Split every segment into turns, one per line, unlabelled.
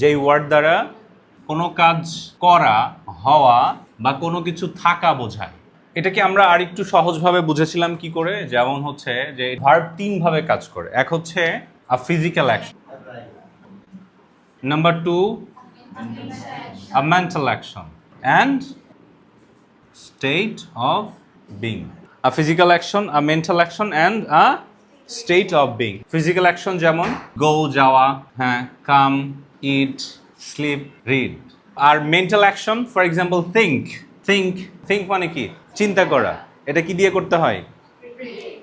যেই ওয়ার্ড দ্বারা কোনো কাজ করা হওয়া বা কোনো কিছু থাকা বোঝায়। এটাকে আমরা আর একটু সহজভাবে বুঝেছিলাম কি করে? যেমন হচ্ছে যে ভার্ব তিন ভাবে কাজ করে। এক হচ্ছে a physical action number two a mental action and state of being. A physical action, a mental action, and a state of being physical action যেমন গো যাওয়া হ্যাঁ come eat sleep read R mental action for example think think. Think মানে কি? চিন্তা করা। এটা কি দিয়ে করতে হয়?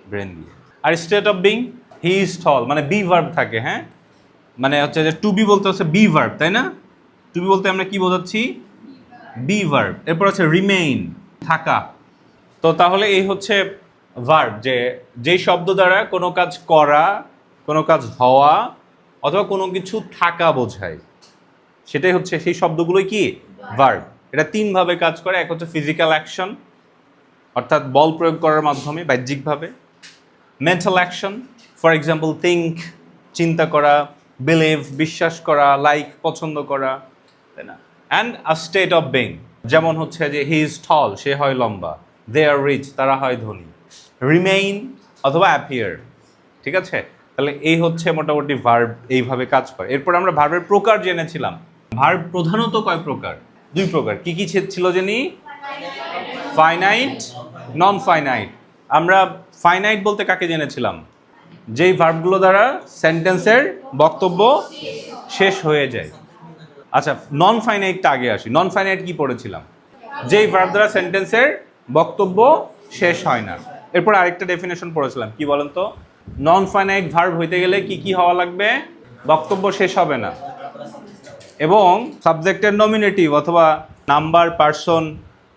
ব্রেন দিয়ে। আর state of being he is tall মানে বি ভার্ব থাকে হ্যাঁ? মানে হচ্ছে যে টু বি বলতে হচ্ছে বি ভার্ব তাই না? টু বি বলতে আমরা কি বোঝাচ্ছি? বি ভার্ব এরপর হচ্ছে রিমেইন থাকা। তো তাহলে এই হচ্ছে ভার্ব যে যেই শব্দ দ্বারা কোনো কাজ করা কোনো কাজ হওয়া অথবা কোনো কিছু থাকা বোঝায় সেটাই হচ্ছে সেই শব্দগুলোই কি? ভার্ব এটা তিনভাবে কাজ করে এক হচ্ছে ফিজিক্যাল অ্যাকশন অর্থাৎ বল প্রয়োগ করার মাধ্যমে বাহ্যিকভাবে। Mental action for example think চিন্তা করা বিলিভ বিশ্বাস করা লাইক পছন্দ করা তাই না? And a state of being যেমন হচ্ছে যে হি ইজ টল সে হয় লম্বা দে আর রিচ তারা হয় ধনী। রিমেইন অথবা অ্যাপিয়ার ঠিক আছে? তাহলে এই হচ্ছে মোটামুটি ভার্ব এইভাবে কাজ করে। এরপর আমরা ভার্বের প্রকার জেনেছিলাম। ভার্ব প্রধানত কয় প্রকার? দুই প্রকার। কি কি ছিল জেনি? ফাইনাইট নন ফাইনাইট আমরা ফাইনাইট বলতে কাকে জেনেছিলাম? যেই ভার্বগুলো দ্বারা সেন্টেন্সের বক্তব্য শেষ হয়ে যায়। আচ্ছা নন ফাইনাইটটা আগে আসি। নন ফাইনাইট কি পড়েছিলাম? যেই ভার্ব দ্বারা সেন্টেন্সের বক্তব্য শেষ হয় না। এরপর আরেকটা ডেফিনেশন পড়েছিলাম। কি বলেন তো নন ফাইনাইট ভার্ব হইতে গেলে কি কি হওয়া লাগবে? বক্তব্য শেষ হবে না। এবং সাবজেক্টের নমিনেটিভ অথবা নাম্বার পার্সন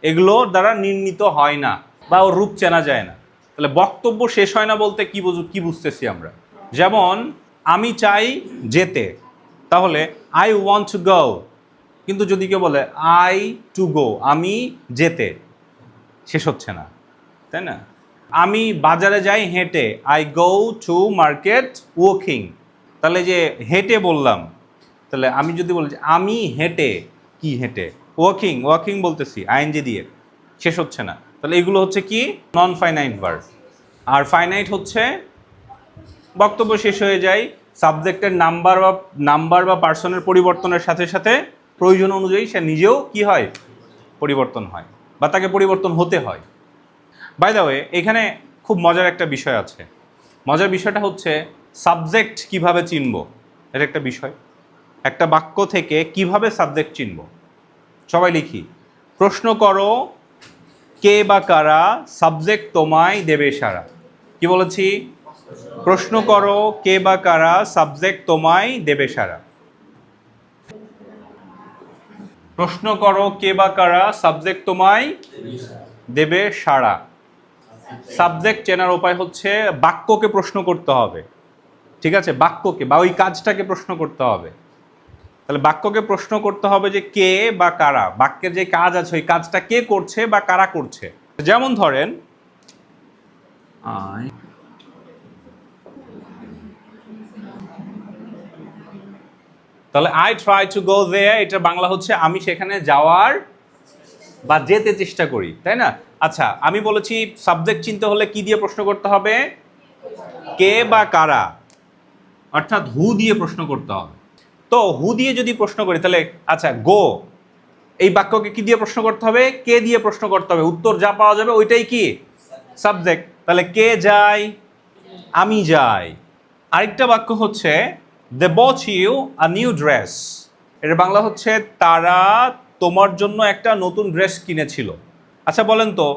এগুলো দ্বারা নির্ণীত হয় না বা ওর রূপ চেনা যায় না। তাহলে বক্তব্য শেষ হয় না বলতে কি বুঝ, কি বুঝতেছি আমরা? যেমন, আমি চাই যেতে। তাহলে আই ওয়ান্ট টু গো কিন্তু যদি কেউ বলে আই টু গো আমি যেতে, শেষ হচ্ছে না। তাই না? আমি বাজারে যাই হেঁটে I go to market walking তাহলে যে হেঁটে বললাম, তাহলে আমি যদি বলি যে আমি হেঁটে, কি হেঁটে? ওয়াকিং ওয়াকিং বলতেছি, আইএনজি দিয়ে। শেষ হচ্ছে না। তাহলে এগুলো হচ্ছে কি? নন ফাইনাইট ভার্ব আর ফাইনাইট হচ্ছে, বক্তব্য শেষ হয়ে যায় সাবজেক্টের নাম্বার বা নাম্বার বা পার্সনের পরিবর্তনের সাথে সাথে প্রয়োজন অনুযায়ী সে নিজেও কি হয়? পরিবর্তন হয়। বা তাকে পরিবর্তন হতে হয়। বাই দ্য ওয়ে এখানে খুব মজার একটা বিষয় আছে। মজার বিষয়টা হচ্ছে সাবজেক্ট কীভাবে চিনব? এটা একটা বিষয়। একটা বাক্য থেকে কীভাবে সাবজেক্ট চিনব? সবাই লিখি। প্রশ্ন করো, কে বা কারা সাবজেক্ট তোমায় দেবে সারা কি বলেছি? প্রশ্ন করো, কে বা কারা সাবজেক্ট তোমায় দেবে সারা প্রশ্ন করো, কে বা কারা সাবজেক্ট তোমায় দেবে সাড়া। সাবজেক্ট চেনার উপায় হচ্ছে বাক্যকে প্রশ্ন করতে হবে। ঠিক আছে? বাক্যকে বা ওই কাজটাকে প্রশ্ন করতে হবে। তাহলে বাক্যকে প্রশ্ন করতে হবে যে কে বা কারা? বাক্যের যে কাজ আছে ওই কাজটা কে করছে বা কারা করছে? যেমন ধরেন আই তাহলে আই ট্রাই টু গো দে এটা বাংলা হচ্ছে আমি সেখানে যাওয়ার বা যেতে চেষ্টা করি তাই না? আচ্ছা আমি বলেছি সাবজেক্ট চিনতে হলে কি দিয়ে প্রশ্ন করতে হবে? কে বা কারা? অর্থাৎ হু দিয়ে প্রশ্ন করতে হবে। তো হু দিয়ে যদি প্রশ্ন করি, তাহলে আচ্ছা গো এই বাক্যকে কি দিয়ে প্রশ্ন করতে হবে? কে দিয়ে প্রশ্ন করতে হবে? উত্তর যা পাওয়া যাবে, ওইটাই কি? সাবজেক্ট তাহলে কে যায়? আমি যাই। আরেকটা বাক্য হচ্ছে দে বচ ইউ আ নিউ ড্রেস এর বাংলা হচ্ছে, তারা তোমার জন্য একটা নতুন ড্রেস কিনেছিল। আচ্ছা বলেন তো,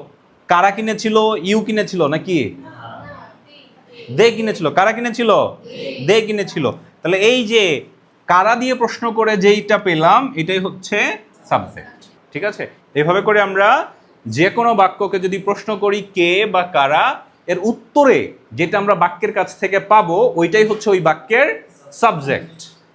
কারা কিনেছিল? ইউ কিনেছিল নাকি? দে কিনেছিল। কারা কিনেছিল? দে কিনেছিল। তাহলে এই যে কারা দিয়ে প্রশ্ন করে যেইটা পেলাম, এটাই হচ্ছে সাবজেক্ট ঠিক আছে? এভাবে করে আমরা যে কোনো বাক্যকে যদি প্রশ্ন করি কে বা কারা, এর উত্তরে যেটা আমরা বাক্যের কাছ থেকে পাবো, ওইটাই হচ্ছে ওই বাক্যের সাবজেক্ট